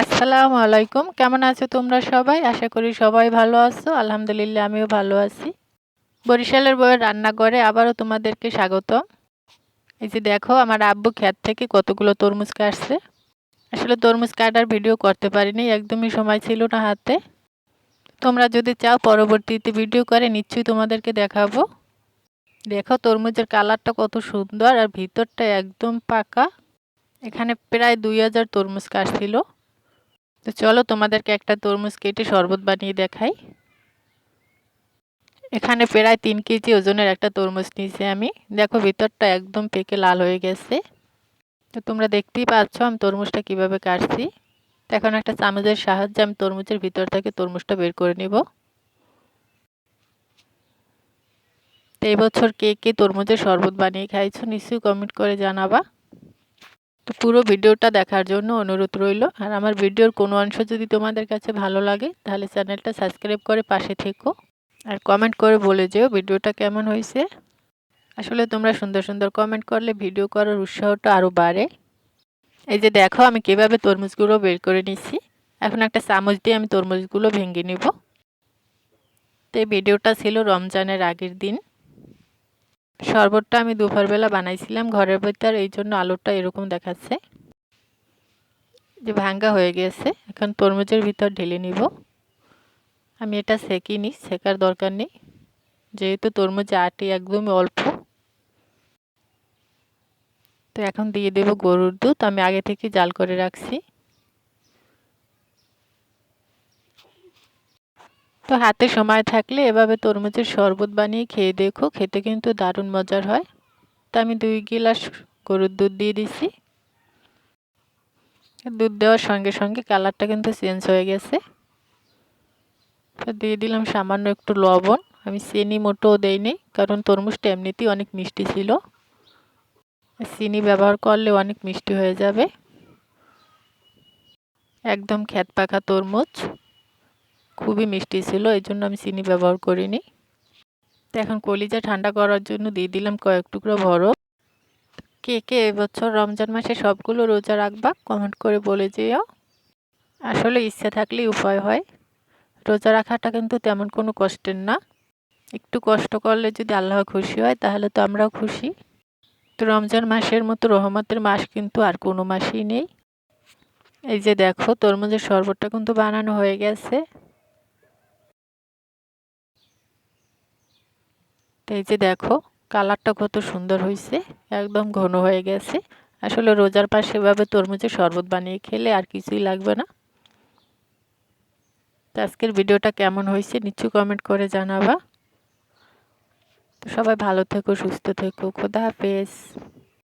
আসসালামু আলাইকুম। কেমন আছো তোমরা সবাই? আশা করি সবাই ভালো আছো। আলহামদুলিল্লাহ, আমিও ভালো আছি। বরিশালের বইয়ের রান্নাঘরে আবারও তোমাদেরকে স্বাগত এই যে দেখো, আমার আব্বু ক্ষেত থেকে কতগুলো তরমুজ কাটছে। আসলে তরমুজ কাটার ভিডিও করতে পারিনি, একদমই সময় ছিল না হাতে। তোমরা যদি চাও, পরবর্তীতে ভিডিও করে নিশ্চয়ই তোমাদেরকে দেখাবো। দেখো, তরমুজের কালারটা কত সুন্দর আর ভিতরটা একদম পাকা। এখানে প্রায় দুই হাজার তরমুজ কাটছিল। তো চলো তোমাদেরকে একটা তরমুজ কেটে শরবত বানিয়ে দেখাই। এখানে প্রায় তিন কেজি ওজনের একটা তরমুজ নিয়েছি আমি। দেখো, ভিতরটা একদম পেকে লাল হয়ে গেছে। তো তোমরা দেখতেই পাচ্ছ আমি তরমুজটা কীভাবে কাটছি। তো এখন একটা চামচের সাহায্যে আমি তরমুজের ভিতর থেকে তরমুজটা বের করে নিব। তো এই বছর কে কে তরমুজের শরবত বানিয়ে খাইছো, নিশ্চয়ই কমেন্ট করে জানাবা। তো পুরো ভিডিওটা দেখার জন্য অনুরোধ রইল। আর আমার ভিডিওর কোনো অংশ যদি তোমাদের কাছে ভালো লাগে, তাহলে চ্যানেলটা সাবস্ক্রাইব করে পাশে থেকো। আর কমেন্ট করে বলে যেও ভিডিওটা কেমন হয়েছে। আসলে তোমরা সুন্দর সুন্দর কমেন্ট করলে ভিডিও করার উৎসাহটা আরও বাড়ে। এই যে দেখো, আমি কীভাবে তরমুজগুলো বের করে নিচ্ছি। এখন একটা চামচ দিয়ে আমি তরমুজগুলো ভেঙে নিব। তো এই ভিডিওটা ছিল রমজানের আগের দিন। শরবতটা আমি দুপুরবেলা বানাইছিলাম, ঘরের ভিতর এই জন্য আলুটা এরকম দেখাচ্ছে। যে ভাঙ্গা হয়ে গেছে, এখন তরমুজের ভিতর ঢেলে নিব। আমি এটা সেকিনি, সেকার দরকার নেই। যেহেতু তরমুজ আটি একদমই অল্প। তো এখন দিয়ে দেব গরুর দুধ। আমি আগে থেকে জাল করে রাখছি। তো হাতে সময় থাকলে এভাবে তরমুজের শরবত বানিয়ে খেয়ে দেখো, খেতে কিন্তু দারুণ মজার হয়। তো আমি দুই গিলাস গরুর দুধ দিয়ে দিছি। দুধ দেওয়ার সঙ্গে সঙ্গে কালারটা কিন্তু চেঞ্জ হয়ে গেছে। তো দিয়ে দিলাম সামান্য একটু লবণ। আমি চিনি মোটেও দেইনি, কারণ তরমুজটা এমনিতেই অনেক মিষ্টি ছিল। চিনি ব্যবহার করলে অনেক মিষ্টি হয়ে যাবে। একদম খ্যাত পাখা তরমুজ। খুবই মিষ্টি ছিল, এই জন্য আমি চিনি ব্যবহার করিনি। তো এখন কলিজা ঠান্ডা করার জন্য দিয়ে দিলাম কয়েক টুকরো বরফ। কে কে এবছর রমজান মাসে সবগুলো রোজা রাখবা কমেন্ট করে বলে যেও। আসলে ইচ্ছা থাকলেই উপায় হয়। রোজা রাখাটা কিন্তু তেমন কোনো কষ্টের না। একটু কষ্ট করলে যদি আল্লাহ খুশি হয়, তাহলে তো আমরাও খুশি। তো রমজান মাসের মতো রহমতের মাস কিন্তু আর কোনো মাসই নেই। এই যে দেখো, তরমুজের শরবতটা কিন্তু বানানো হয়ে গেছে। তো এই যে দেখো, কালারটা কত সুন্দর হয়েছে একদম ঘন হয়ে গেছে। আসলে রোজার পাশে এভাবে তরমুজের শরবত বানিয়ে খেলে আর কিছুই লাগবে না। তো আজকের ভিডিওটা কেমন হয়েছে নিচু কমেন্ট করে জানাবা। তো সবাই ভালো থেকো, সুস্থ থেকো, খোদা হাফেজ।